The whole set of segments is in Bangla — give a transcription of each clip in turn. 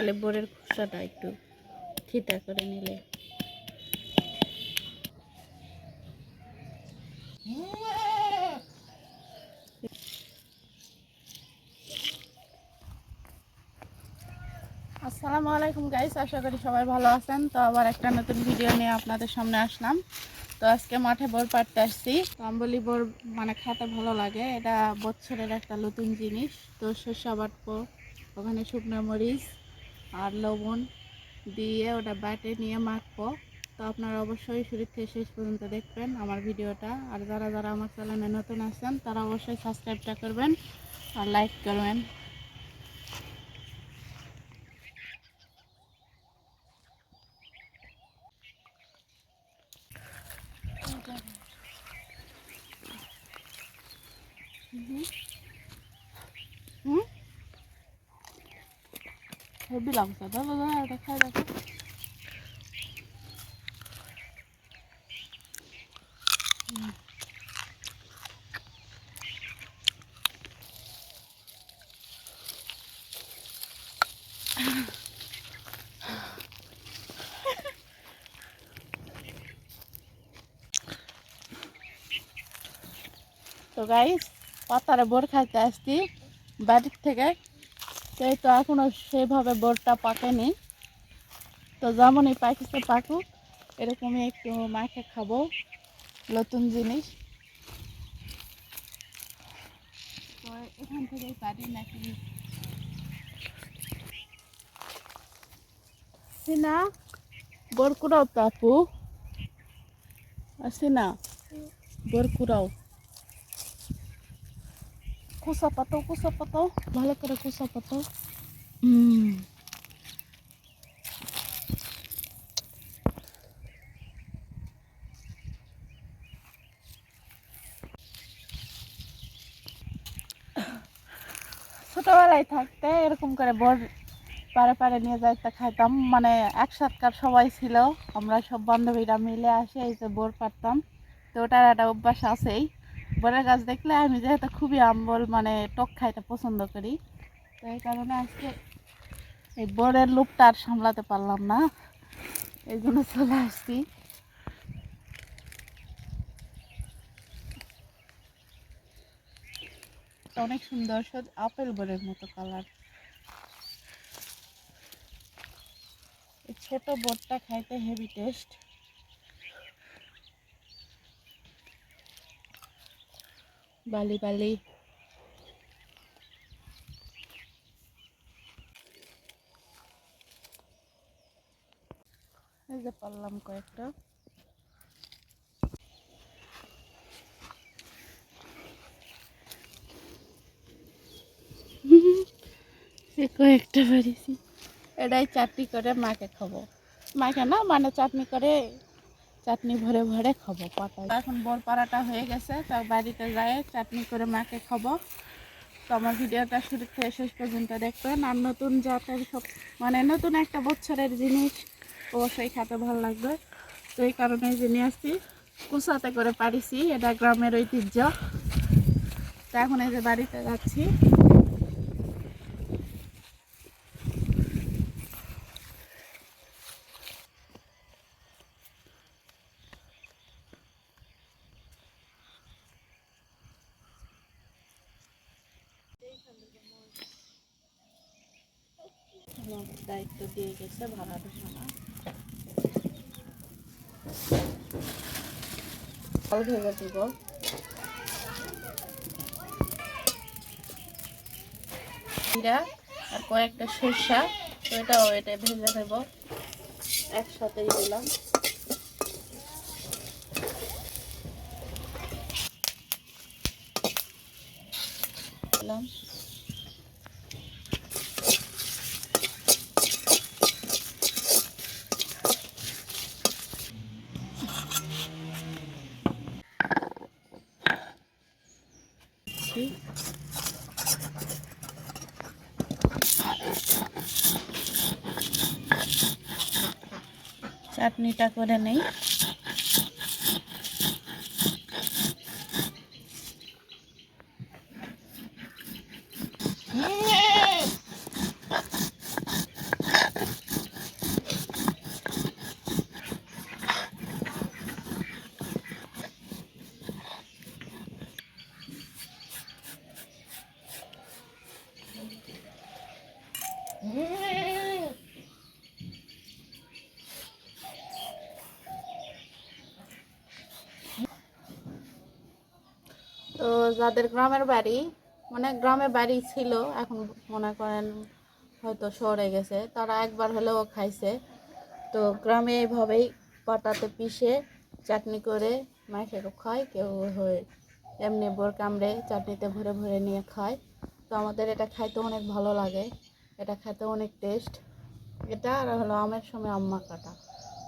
খালি বোরের খোসাটা একটু থিতা করে নিলে। আসসালামু আলাইকুম গাইস আশা করি সবাই ভালো আছেন। তো আবার একটা নতুন ভিডিও নিয়ে আপনাদের সামনে আসলাম। তো আজকে মাঠে বোর পাড়তে আসছি। তো আমি বলি বোর মানে খেতে ভালো লাগে, এটা বছরের একটা নতুন জিনিস। তো শস্য বাটবো ওখানে শুকনো মরিচ আর লবণ দিয়ে ওটা বাটে নিয়ে মাখবো। তো আপনারা অবশ্যই শুরু থেকে শেষ পর্যন্ত দেখবেন আমার ভিডিওটা। আর যারা যারা আমার চ্যানেলে নতুন আছেন, তারা অবশ্যই সাবস্ক্রাইবটা করবেন আর লাইক করবেন। হুম। লাগছে দাদা দাদা খাই দেখো তো গাইস পাতারে বোর খাইতে আসছি বাড়ির থেকে। তো এই তো এখনও সেভাবে বোরটা পাকেনি। তো যেমনই পাকিতে পাকুক, এরকমই একটু মাখে খাব নতুন জিনিস। তো এখান থেকেই পারি নাকি? সিনা সিনা কুসা পাতো কুসা পাতো ভালো করে কুসা পাতো হুম ছোটবেলায় থাকতে এরকম করে বর পারে পারে নিয়ে যাইতে খাইতাম। মানে একসাথকার সবাই ছিল। আমরা সব বান্ধবীরা মিলে আসে এই যে বোর পারতাম। তো ওটার একটা অভ্যাস আছেই। বরের গাছ দেখলে আমি যেহেতু খুবই আম্বল মানে টক খাইতে পছন্দ করি তো এই কারণে আজকে এই বরের লুপটা আর সামলাতে পারলাম না। এই জন্য চলে আসছি। অনেক সুন্দর আপেল বরের মতো কালার। ছোট বোরটা খাইতে হেভি টেস্ট। বালি বালি। এই যে পারলাম কয়েকটা। কয়েকটা পারিছি এটাই চাটনি করে মাকে খাব। মাকে না মানে চাটনি করে চাটনি ভরে ভরে খাব পাতা এখন বর পাড়াটা হয়ে গেছে, তো বাড়িতে যায় চাটনি করে মাকে খাব। তো আমার ভিডিওটা শুরু থেকে শেষ পর্যন্ত দেখবেন। আর নতুন জাতের সব মানে নতুন একটা বছরের জিনিস অবশ্যই খেতে ভালো লাগবে। তো এই কারণে নিয়ে আসছি, কুসাতে করে পারিছি এটা গ্রামের ঐতিহ্য। তো এখন এই যে বাড়িতে যাচ্ছি আমার দায়িত্ব দিয়ে গেছে, ভাড়া বিছানা জল ভেজে দিব। জিরা আর কয়েকটা সরষা, তো এটাও এটা ভেজে নেব। একসাথেই দিলাম। দিলাম। চাটনিটা করে নেই। তো যাদের গ্রামের বাড়ি মানে গ্রামে বাড়ি ছিল, এখন মনে করেন হয়তো শহরে গেছে, তারা একবার হলেও খাইছে। তো গ্রামে এইভাবেই পাটাতে পিষে চাটনি করে মাইকে খায়, কেউ হয়ে এমনি বোর কামড়ে চাটনিতে ভরে ভরে নিয়ে খায়। তো আমাদের এটা খাইতে অনেক ভালো লাগে, এটা খেতে অনেক টেস্ট। এটা আর হলো আমের সময় আম্মা কাটা,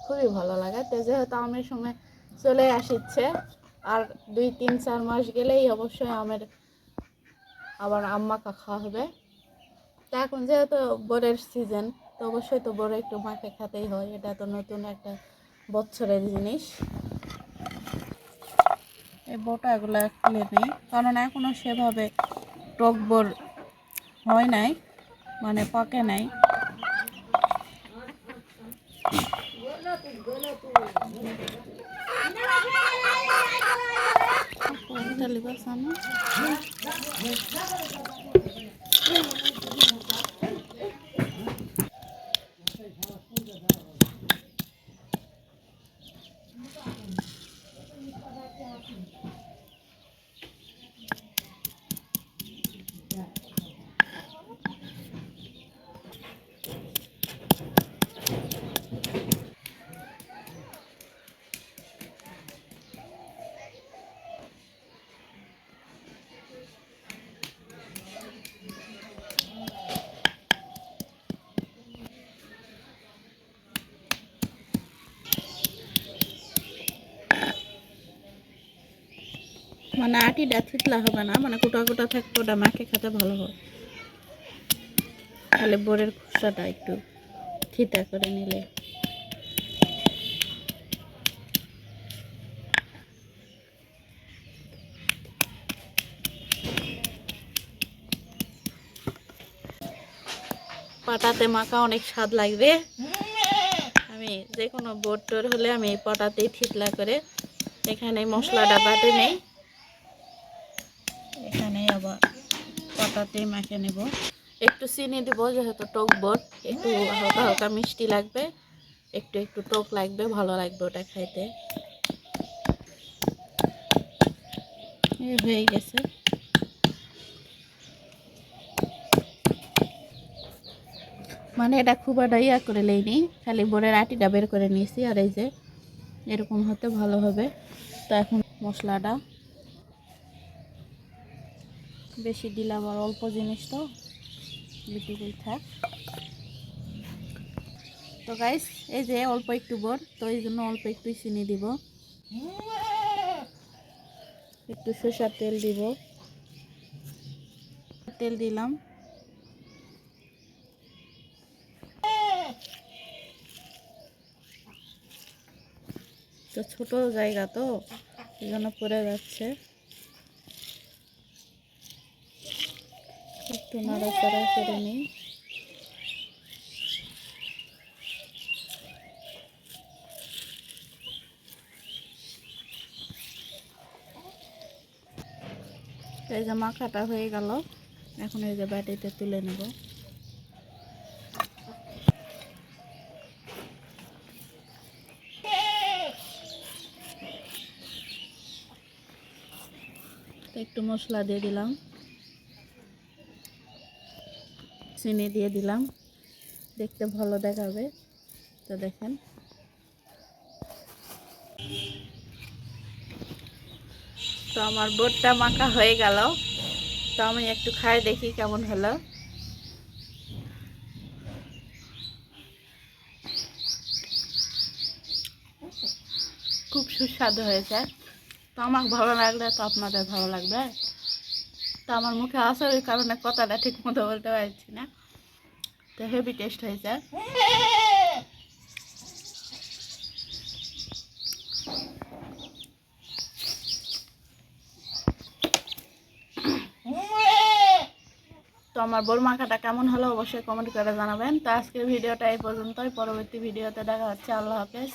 খুবই ভালো লাগে। তো যেহেতু আমের সময় চলে আসিচ্ছে আর দুই, তিন, চার মাস গেলেই অবশ্যই আমের আবার আম্মাকা খাওয়া হবে তা এখন যেহেতু বরের সিজন তো অবশ্যই তো বড় একটু মাকে খেতেই হয়। এটা তো নতুন একটা বছরের জিনিস। এই বোটা এগুলো খুলে নেই। কারণ এখনও সেভাবে টক বোর হয় নাই মানে পাকে নাই। কোনটা লিবা সামনে মানে আটিটা থিতলা হবে না মানে গোটা গোটা থাকবে ওটা মাকে খেতে ভালো হয়। তাহলে বোরের খোসাটা একটু থিতা করে নিলে। পাটাতে মাখা অনেক স্বাদ লাগবে। আমি যে কোনো বোট হলে আমি পাটাতেই থিতলা করে, এখানে মশলাটা বাটে নেই। আবার পাটাতেই মাখে নেব। একটু চিনি দেব যেহেতু টক বোট একটু হালকা হালকা মিষ্টি লাগবে একটু একটু টক লাগবে ভালো লাগবে ওটা খাইতে। এই হয়ে গেছে। মানে এটা খুব একটা ইয়া করে লইনি খালি বোরের আটিটা বের করে নিয়েছি আর এই যে এরকম হতে ভালো হবে। তো এখন মশলাটা বেশি দিলাম আর অল্প জিনিস তো। বিটুকুই থাক। তো গাইস এই যে অল্প একটু বর, তো এই জন্য অল্প একটু চিনি দিব। একটু সরষার তেল দিব। তেল দিলাম। তো ছোট জায়গা তো, এই জন্য পড়ে যাচ্ছে। একটু নাড়াচাড়া করে নিই এই যে মাখাটা হয়ে গেল। এখন এই যে বাটিতে তুলে নেব। একটু মশলা দিয়ে দিলাম। চিনি দিয়ে দিলাম। দেখতে ভালো দেখাবে। তো দেখেন। তো আমার বোটটা মাখা হয়ে গেল। তো আমি একটু খাই দেখি কেমন হলো। খুব সুস্বাদু হয়েছে। তো আমার ভালো লাগলে তো আপনাদের ভালো লাগবে। তো আমার মুখে আসার কারণে কথাটা ঠিক মতো বলতে পারছি না। তো হেভি টেস্ট হয়েছে। তো আমার বোর মাখাটা কেমন হলো অবশ্যই কমেন্ট করে জানাবেন। তো আজকের ভিডিওটা এই পর্যন্তই। পরবর্তী ভিডিওতে দেখা হচ্ছে। আল্লাহ হাফেজ।